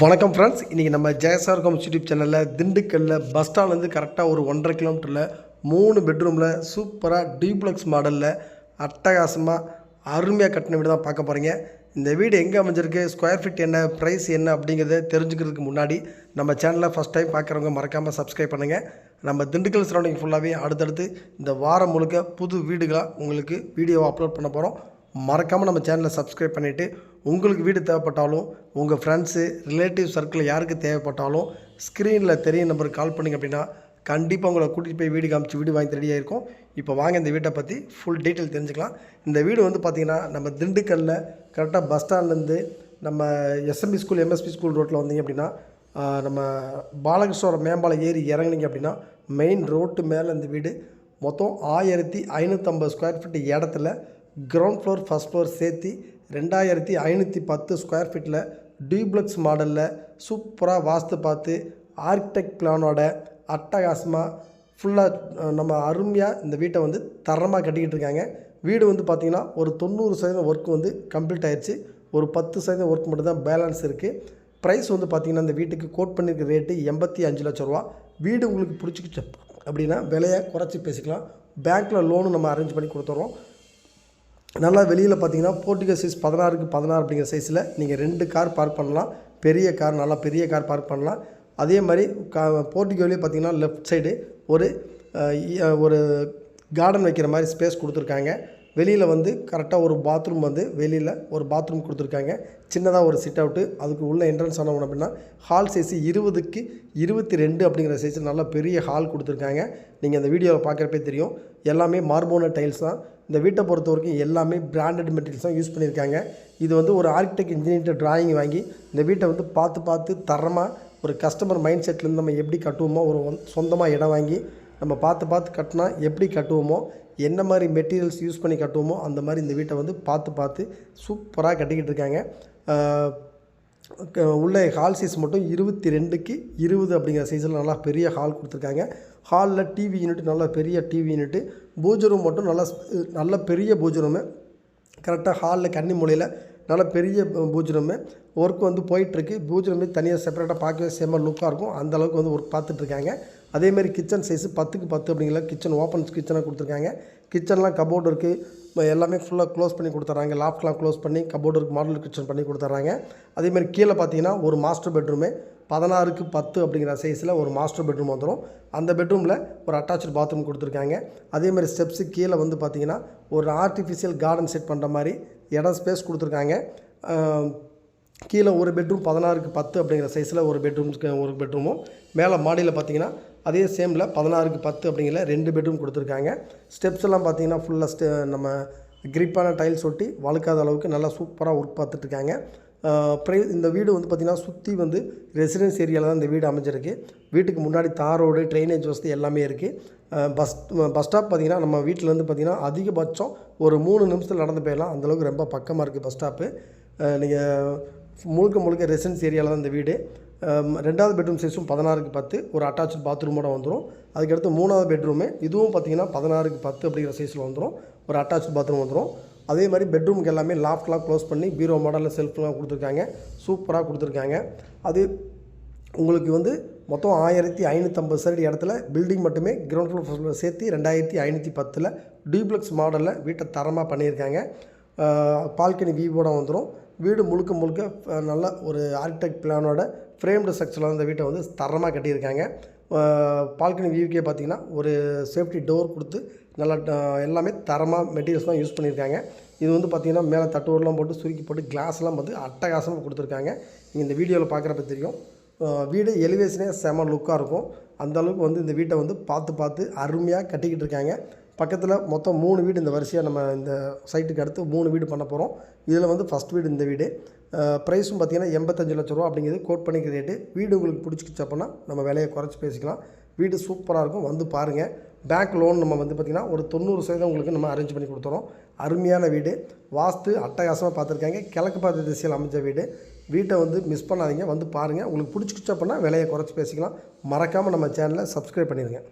வணக்கம் ஃப்ரெண்ட்ஸ் இன்றைக்கி நம்ம ஜெயசார் காம்ஸ் யூடியூப் சேனலில் திண்டுக்கல்லில் பஸ் ஸ்டாண்ட்லேருந்து கரெக்டாக ஒரு ஒன்றரை கிலோமீட்டரில் மூணு பெட்ரூமில் சூப்பராக டீப்ளக்ஸ் மாடலில் அட்டகாசமாக அருமையாக கட்டின வீடு தான் பார்க்க போகிறீங்க இந்த வீடு எங்கே அமைஞ்சிருக்கு ஸ்கொயர் ஃபீட் என்ன ப்ரைஸ் என்ன அப்படிங்கிறத தெரிஞ்சுக்கிறதுக்கு முன்னாடி நம்ம சேனலை ஃபஸ்ட் டைம் பார்க்குறவங்க மறக்காமல் சப்ஸ்கிரைப் பண்ணுங்கள் நம்ம திண்டுக்கல் சரௌண்டிங் ஃபுல்லாகவே அடுத்தடுத்து இந்த வாரம் முழுக்க புது வீடுகளாக உங்களுக்கு வீடியோவை அப்லோட் பண்ண போகிறோம் மறக்காமல் நம்ம சேனலை சப்ஸ்கிரைப் பண்ணிவிட்டு உங்களுக்கு வீடு தேவைப்பட்டாலும் உங்கள் ஃப்ரெண்ட்ஸு ரிலேட்டிவ் சர்க்கிள் யாருக்கு தேவைப்பட்டாலும் ஸ்க்ரீனில் தெரிய நம்பருக்கு கால் பண்ணிங்க அப்படின்னா கண்டிப்பாக உங்களை கூட்டிகிட்டு போய் வீடு காமிச்சு வீடு வாங்கி ரெடியாக இருக்கும் இப்போ வாங்க இந்த வீட்டை பற்றி ஃபுல் டீட்டெயில் தெரிஞ்சுக்கலாம். இந்த வீடு வந்து பார்த்திங்கன்னா நம்ம திண்டுக்கல்லில் கரெக்டாக பஸ் ஸ்டாண்ட்லேருந்து நம்ம எஸ்எம்பி ஸ்கூல் எம்எஸ்பி ஸ்கூல் ரோட்டில் வந்தீங்க அப்படின்னா நம்ம பாலகிருஷ்ணவரம் மேம்பாலம் ஏறி இறங்குனீங்க அப்படின்னா மெயின் ரோட்டு மேலே இந்த வீடு. மொத்தம் ஆயிரத்தி ஐநூற்றம்பது ஸ்கொயர் ஃபீட் இடத்துல கிரவுண்ட் ஃப்ளோர் ஃபஸ்ட் ஃப்ளோர் சேர்த்து ரெண்டாயிரத்தி ஐநூற்றி பத்து ஸ்கொயர் ஃபீட்டில் டியூப்ளக்ஸ் மாடலில் சூப்பராக வாஸ்து பார்த்து ஆர்கிடெக்ட் பிளானோட அட்டகாசமாக ஃபுல்லாக நம்ம அருமையாக இந்த வீட்டை வந்து தரமாக கட்டிக்கிட்டு இருக்காங்க. வீடு வந்து பார்த்திங்கன்னா ஒரு தொண்ணூறு சதவீதம் ஒர்க் வந்து கம்ப்ளீட் ஆயிடுச்சு ஒரு பத்து சதவீதம் ஒர்க் மட்டும் தான் பேலன்ஸ் இருக்குது ப்ரைஸ் வந்து பார்த்திங்கன்னா இந்த வீட்டுக்கு கோட் பண்ணியிருக்க ரேட்டு எண்பத்தி அஞ்சு லட்ச ரூபா. வீடு உங்களுக்கு பிடிச்சிக்கிச்சு அப்படின்னா விலையை குறைச்சி பேசிக்கலாம். பேங்க்கில் லோனு நம்ம அரேஞ்ச் பண்ணி கொடுத்துட்றோம். நல்லா வெளியில் பார்த்தீங்கன்னா போர்ட்டிகோ சைஸ் பதினாறுக்கு பதினாறு அப்படிங்கிற சைஸில் நீங்கள் ரெண்டு கார் பார்க் பண்ணலாம். பெரிய கார் நல்லா பெரிய கார் பார்க் பண்ணலாம். அதே மாதிரி கா போர்ட்டிகோலேயே பார்த்தீங்கன்னா லெஃப்ட் சைடு ஒரு ஒரு கார்டன் வைக்கிற மாதிரி ஸ்பேஸ் கொடுத்துருக்காங்க. வெளியில் வந்து கரெக்டாக ஒரு பாத்ரூம் வந்து வெளியில் ஒரு பாத்ரூம் கொடுத்துருக்காங்க. சின்னதாக ஒரு சிட் அவுட்டு அதுக்கு உள்ள என்ட்ரன்ஸ் ஆனவங்க அப்படின்னா ஹால் சைஸ் இருபதுக்கு இருபத்தி ரெண்டு அப்படிங்கிற சைஸில் நல்ல பெரிய ஹால் கொடுத்துருக்காங்க. நீங்கள் அந்த வீடியோவில் பார்க்குறப்பே தெரியும். எல்லாமே மார்போன டைல்ஸ் தான். இந்த வீட்டை பொறுத்த வரைக்கும் எல்லாமே பிராண்டட் மெட்டீரியல்ஸ் தான் யூஸ் பண்ணியிருக்காங்க. இது வந்து ஒரு ஆர்கிடெக்ட் இன்ஜினியர்கிட்ட டிராயிங் வாங்கி இந்த வீட்டை வந்து பார்த்து பார்த்து தரமாக ஒரு கஸ்டமர் மைண்ட் செட்லேருந்து நம்ம எப்படி கட்டுவோமோ ஒரு சொந்தமாக இடம் வாங்கி நம்ம பார்த்து பார்த்து கட்டினா எப்படி கட்டுவோமோ என்ன மாதிரி மெட்டீரியல்ஸ் யூஸ் பண்ணி கட்டுவோமோ அந்த மாதிரி இந்த வீட்டை வந்து பார்த்து பார்த்து சூப்பராக கட்டிக்கிட்டு இருக்காங்க. க- உள்ள ஹால் சைஸ் மட்டும் இருபத்தி ரெண்டுக்கு இருபது அப்படிங்கிற சைஸில் நல்லா பெரிய ஹால் கொடுத்துருக்காங்க. ஹாலில் டிவி யூனிட் நல்லா பெரிய டிவி யூனிட்டு பூஜை ரூம் மட்டும் நல்லா நல்ல பெரிய பூஜை ரூமு கரெக்டாக ஹாலில் கன்னி மூலையில் நல்ல பெரிய பூஜை ரூமு ஒர்க் வந்து போயிட்டுருக்கு பூஜை ரூமே தனியாக செப்பரேட்டாக பார்க்கவே செம்ம லுக்காக இருக்கும். அந்தளவுக்கு வந்து ஒர்க் பார்த்துட்ருக்காங்க அதேமாரி கிச்சன் சைஸு பத்துக்கு பத்து அப்படிங்கிற கிச்சன் ஓப்பன் கிச்சனாக கொடுத்துருக்காங்க. கிச்சன்லாம் கபோர்டு இருக்குது எல்லாமே ஃபுல்லாக க்ளோஸ் பண்ணி கொடுத்துட்றாங்க. லாஃப்ட்லாம் க்ளோஸ் பண்ணி கபோர்டு இருக்குது மாடல் கிச்சன் பண்ணி கொடுத்துட்றாங்க. அதேமாதிரி கீழே பார்த்தீங்கன்னா ஒரு மாஸ்டர் பெட்ரூமு பதினாறுக்கு பத்து அப்படிங்கிற சைஸில் ஒரு மாஸ்டர் பெட்ரூம் வந்துடும் அந்த பெட்ரூமில் ஒரு அட்டாச்சு பாத்ரூம் கொடுத்துருக்காங்க. அதேமாதிரி ஸ்டெப்ஸு கீழே வந்து பார்த்திங்கன்னா ஒரு ஆர்டிஃபிஷியல் கார்டன் செட் பண்ணுற மாதிரி இடம் ஸ்பேஸ் கொடுத்துருக்காங்க. கீழே ஒரு பெட்ரூம் பதினாறுக்கு பத்து அப்படிங்கிற சைஸில் ஒரு பெட்ரூம்ஸ்க்கு ஒரு பெட்ரூமும் மேலே மாடியில் பார்த்தீங்கன்னா அதே சேமில் பதினாறுக்கு பத்து அப்படிங்கிற ரெண்டு பெட்ரூம் கொடுத்துருக்காங்க. ஸ்டெப்ஸ் எல்லாம் பார்த்தீங்கன்னா ஃபுல்லாக ஸ்டெ நம்ம கிரிப்பான டைல்ஸ் ஒட்டி வழுக்காத அளவுக்கு நல்லா சூப்பராக ஒர்க் பார்த்துட்ருக்காங்க ப்ரை இந்த வீடு வந்து பார்த்திங்கன்னா சுற்றி வந்து ரெசிடென்ஸ் ஏரியாவில் தான் இந்த வீடு அமைஞ்சிருக்கு. வீட்டுக்கு முன்னாடி தார் ரோடு ட்ரைனேஜ் வசதி எல்லாமே இருக்குது பஸ் பஸ் ஸ்டாப் பார்த்திங்கன்னா நம்ம வீட்டிலேருந்து பார்த்திங்கன்னா அதிகபட்சம் ஒரு மூணு நிமிஷத்தில் நடந்து போயிடலாம். அந்தளவுக்கு ரொம்ப பக்கமாக இருக்குது பஸ் ஸ்டாப்பு நீங்கள் முழுக்க முழுக்க ரெசிடென்ஸ் ஏரியாவில் தான் இந்த வீடு. ரெண்டாவது பெட்ரூம் சைஸும் பதினாறுக்கு பத்து. ஒரு அட்டாச்சு பாத்ரூமோட வந்துடும் அதுக்கடுத்து மூணாவது பெட்ரூமு இதுவும் பார்த்தீங்கன்னா பதினாறுக்கு பத்து அப்படிங்கிற சைஸில் வந்துடும் ஒரு அட்டாச்சு பாத்ரூம் வந்துடும் அதே மாதிரி பெட்ரூமுக்கு எல்லாமே லாஃப்ட்லாம் க்ளோஸ் பண்ணி பீரோ மாடலில் செல்ஃப்லாம் கொடுத்துருக்காங்க. சூப்பராக கொடுத்துருக்காங்க. அது உங்களுக்கு வந்து மொத்தம் ஆயிரத்தி ஐநூற்றம்பது சரடி இடத்துல பில்டிங் மட்டுமே கிரவுண்ட் ஃப்ளோர் சேர்த்து ரெண்டாயிரத்தி ஐநூற்றி பத்தில் டியூப்ளெக்ஸ் மாடலில் வீட்டை தரமாக பண்ணியிருக்காங்க. பால்கனி வியூவோட வந்துடும் வீடு முழுக்க முழுக்க நல்ல ஒரு ஆர்கிடெக்ட் பிளானோட ஃப்ரேம்டு ஸ்ட்ரக்சரில் அந்த வீட்டை வந்து தரமாக கட்டியிருக்காங்க. பால்கனி வியூக்கே பார்த்தீங்கன்னா ஒரு சேஃப்டி டோர் கொடுத்து நல்லா எல்லாமே தரமாக மெட்டீரியல்ஸ் தான் யூஸ் பண்ணியிருக்காங்க. இது வந்து பார்த்திங்கன்னா மேலே தட்டுவோர்லாம் போட்டு சுருக்கி போட்டு கிளாஸ்லாம் வந்து அட்டகாசமாக கொடுத்துருக்காங்க. நீங்கள் இந்த வீடியோவில் பார்க்குறப்ப தெரியும். வீடு எலிவேஷனே செம லுக்காக இருக்கும். அந்தளவுக்கு வந்து இந்த வீட்டை வந்து பார்த்து பார்த்து அருமையாக கட்டிக்கிட்டு இருக்காங்க. பக்கத்தில் மொத்தம் மூணு வீடு இந்த வரிசையாக நம்ம இந்த சைட்டுக்கு அடுத்து மூணு வீடு பண்ண போகிறோம் இதில் வந்து ஃபஸ்ட் வீடு இந்த வீடு. ப்ரைஸும் பார்த்தீங்கன்னா எண்பத்தஞ்சு லட்ச ரூபா அப்படிங்கிறது கோட் பண்ணிக்கிற ரேட்டு வீடு உங்களுக்கு பிடிச்சிக்கிச்சு அப்படின்னா நம்ம விலையை குறைச்சி பேசிக்கலாம். வீடு சூப்பராக இருக்கும். வந்து பாருங்கள் பேங்க் லோன் நம்ம வந்து பார்த்திங்கன்னா ஒரு தொண்ணூறு சதவீதம் உங்களுக்கு நம்ம அரேஞ்ச் பண்ணி கொடுத்துறோம். அருமையான வீடு. வாஸ்து அட்டகாசமாக பார்த்துருக்காங்க கிழக்கு பார்த்த திசையில் அமைஞ்ச வீடு. வீட்டை வந்து மிஸ் பண்ணாதீங்க. வந்து பாருங்கள் உங்களுக்கு பிடிச்சிக்கிச்சு அப்படின்னா விலையை குறைச்சி பேசிக்கலாம். மறக்காமல் நம்ம சேனலை சப்ஸ்கிரைப் பண்ணிடுங்க